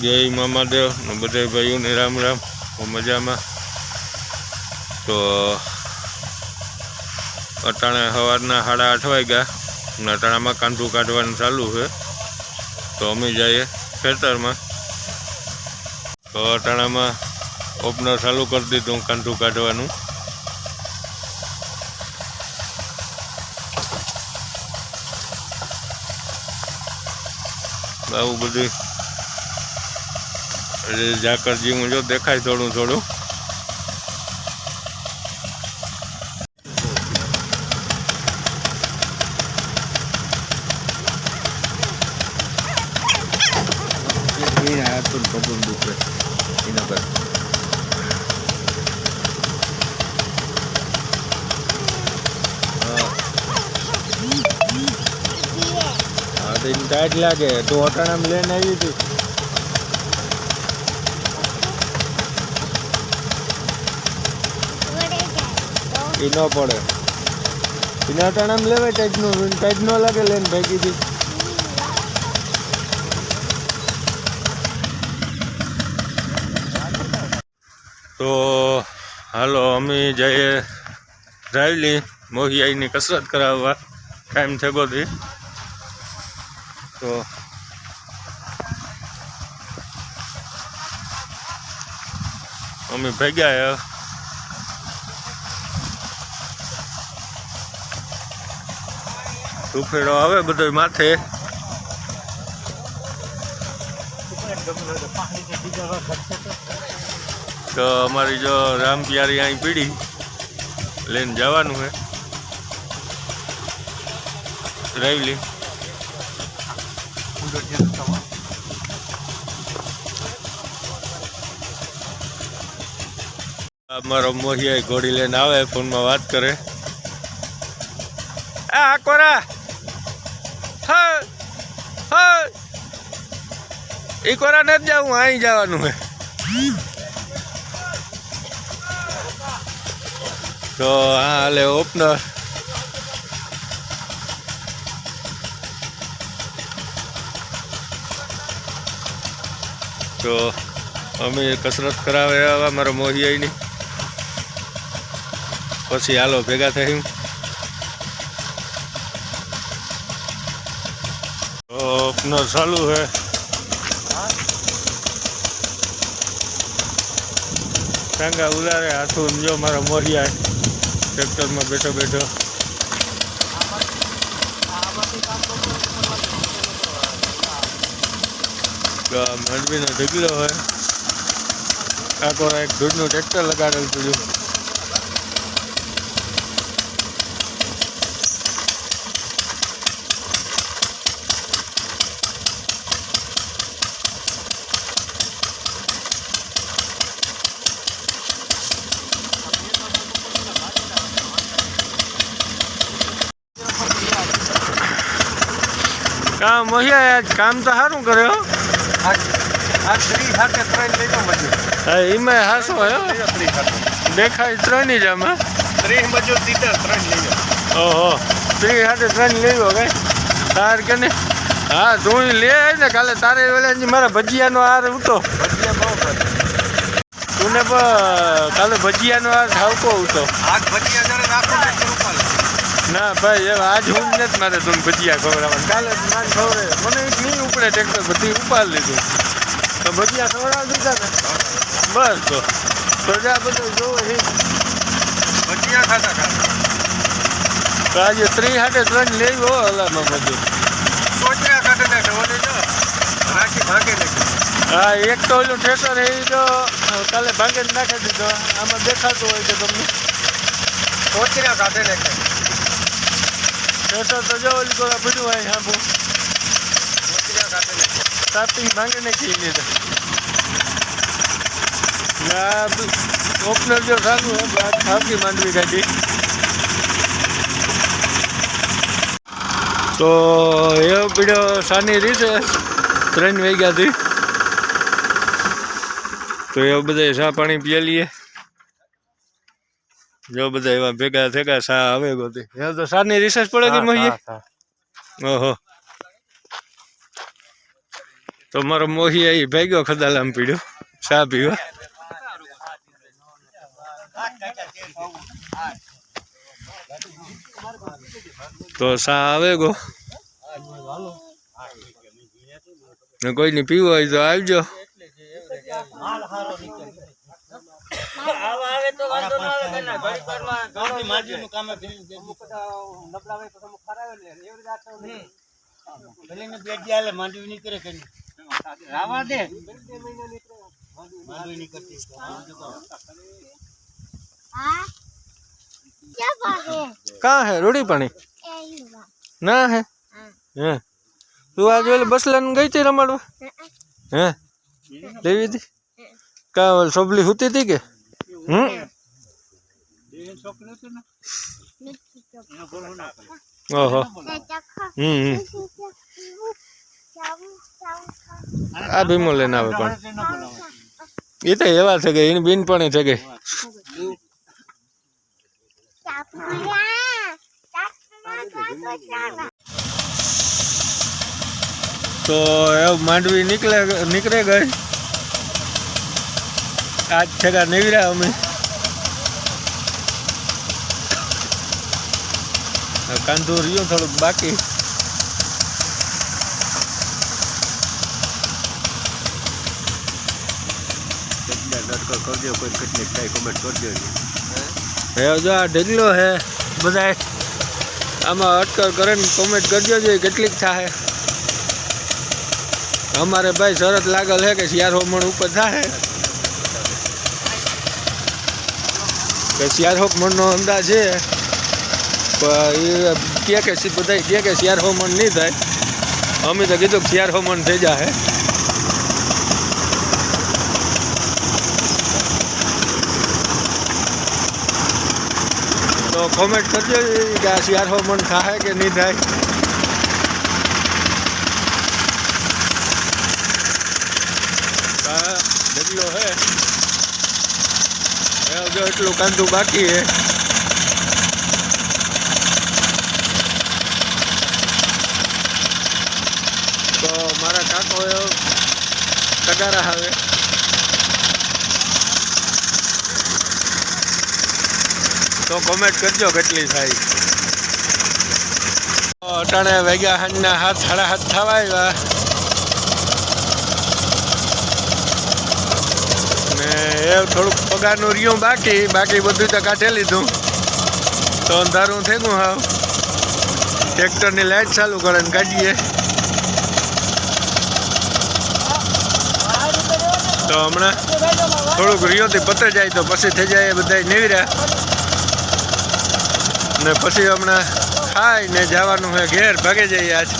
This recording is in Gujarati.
જય મામાદેવ બધા ભાઈઓને રામ રામ. હું મજામાં. તો અટાણે સવારના સાડા આઠ વાગ્યા અને અટાણામાં કાંઠું કાઢવાનું ચાલુ છે. તો અમે જઈએ ખેતરમાં. તો અટાણામાં ઓપનર ચાલુ કરી દીધું કાંઠું કાઢવાનું. આવું બધું ઝાકરજી હું જો દેખાય થોડું થોડું. ટાઈટ લાગે. તો અટાણામાં લઈને આવી હતી? એ ન પડે. એને અટાણામાં લેવાય ટાઈટનું ટાઈટ ન લાગે ભેગી હતી તો, હાલો, અમે જઈએ ડ્રાઈવલી મોહિયાઈની કસરત કરાવવા. ટાઈમ થયો હતી તો, અમે ભેગ્યા તુફેડો આવે બધો માથે. તો અમારી જો રામ પ્યારી અહીં પીડી, લઈને જવાનું છે રાયલી અમારો મોહિયા ઘોડી લઈને આવે, ફોનમાં વાત કરે. આ કોરા હા હા ઈ કોરા નથી જવું અહીં જવાનું હે. તો હા લે ઓપનર. તો અમે કસરત કરાવે આવા મારા મોહિયાઈની. પછી હાલો, ભેગા તો ઓપનર ચાલુ છે ટાંગા ઉલારે, હાથું જો મારા મોરિયા ટ્રેક્ટરમાં બેઠો બેઠો. તો માંડવીનો ઢગલો હોય. આખો એક દૂધનું ટ્રેક્ટર લગાડેલું પડ્યું કામ આજ કામ તો સારું કર્યો ત્રીસ એમાં હાસો દેખાય ત્રણ જ આમાં. ત્રીસ ઓહો ત્રી હાથે ત્રણ લેવો કઈ? તાર કે હા, તું લે ને, કાલે તારે જે મારા ભજીયાનો હાર ઉતો તું ને પણ કાલે ભજીયાનો હાર ઠાવકો ઉતો ભજીયા ને ના ભાઈ હવે આજ હું નથી મારે તું ભજીયા ખવડાવવાનું. કાલે જ માન ખવડે. મને એક નહીં ઉપડે ટ્રેક્ટર બધી ઉપાડ લીધું. તો ભજીયા ખવડાવી દીધા ને? બસ. તો જા બધું જોવે એ ભજીયા ખાતા ખાતા તો આજે ત્રી હાટે ત્રણ લેવી હો હલામાં બધું. ને જો ને. હા એક તો ઓલું ટ્રેક્ટર એ તો કાલે ભાંગે જ નાખી દીધો. આમાં દેખાતું હોય તો તમને? સોચરા કાઢે ને ટ્રેક્ટર તો જો બધું હોય હાંભું સાપિંગ ને સ્ટાર્ટિંગ ભાંગે નાખી લીધા ઓપનર જો સારું હે બાદ ખાવકી માંડવી કાઢી તો એવો પીડ્યો સાની રીસે ત્રણ વાગ્યાથી. તો એ બધા ચા પાણી પીએ લઈએ. જો બધા એવા ભેગા થેગા સા આવે ગોતી. એ તો સાની રિસર્ચ પડે કે મોહી? ઓહો. તો મારો મોહી અહીં ભેગો ખદાલામ પીડ્યો. સા પીવા? તો સા આવે ગો. ને કોઈને પીવું હોય તો આવજો. માંડવી નીકળે કા હે રોડી પાણી? ના હે? હે. તું આજ વેલ બસલાન ગઈ તી રમાડવા? હે લેવી હતી? કાવલ સોબલી સુતી હતી કે? હમ? આ ભીમો લઈને આવે પણ. એ તો એવા છે કે એની બિન પણ છે કે. તો એવું માંડવી નીકળે નીકળે ગઈ? આજ છેગા નીકળ્યા અમે? કાંધો રહ્યો થોડુંક બાકી. કરજો કોઈ કેટલી થાય કોમેન્ટ કરજો હે જો આ ઢગલો હે બધાય આમાં અટકર કરે ને કોમેન્ટ કરજો જોઈએ કેટલીક થાય અમારે ભાઈ શરત લાગલ હે કે શિયાર હોમણ ઉપર થાય કે શિયાર હોમણનો અંદાજ છે. પણ એ કે કે સી- બધા કે કે શિયાર હોમણ નહીં થાય અમે તો કીધું કે શિયાર હોમણ થઈ જાય તો કોમેન્ટ કરજો કે આ શિયાર હોમણ થાય કે નહીં થાય હા ઢગલો હે હે જો એટલું કાંદું બાકી હે તો મારા કાકો તગારા આવે. તો કોમેન્ટ કરજો કેટલી થાય. અટાણે વાગ્યા હાંજના હાથ, સાડા હાથ થવા આવ્યા. ને એ થોડુંક પગારનું રહ્યું બાકી બાકી બધું તો કાઢી લીધું. તો અંધારું થઈ ગયું હાવ. ટ્રેક્ટરની લાઈટ ચાલુ કરે ને કાઢીએ. તો હમણાં થોડુંક રિયોથી પતે જાય તો પછી થઈ જાય એ બધા નેવર્યા ને પછી હમણાં ખાય ને જવાનું છે ઘેર, ભાગે જઈએ આજ.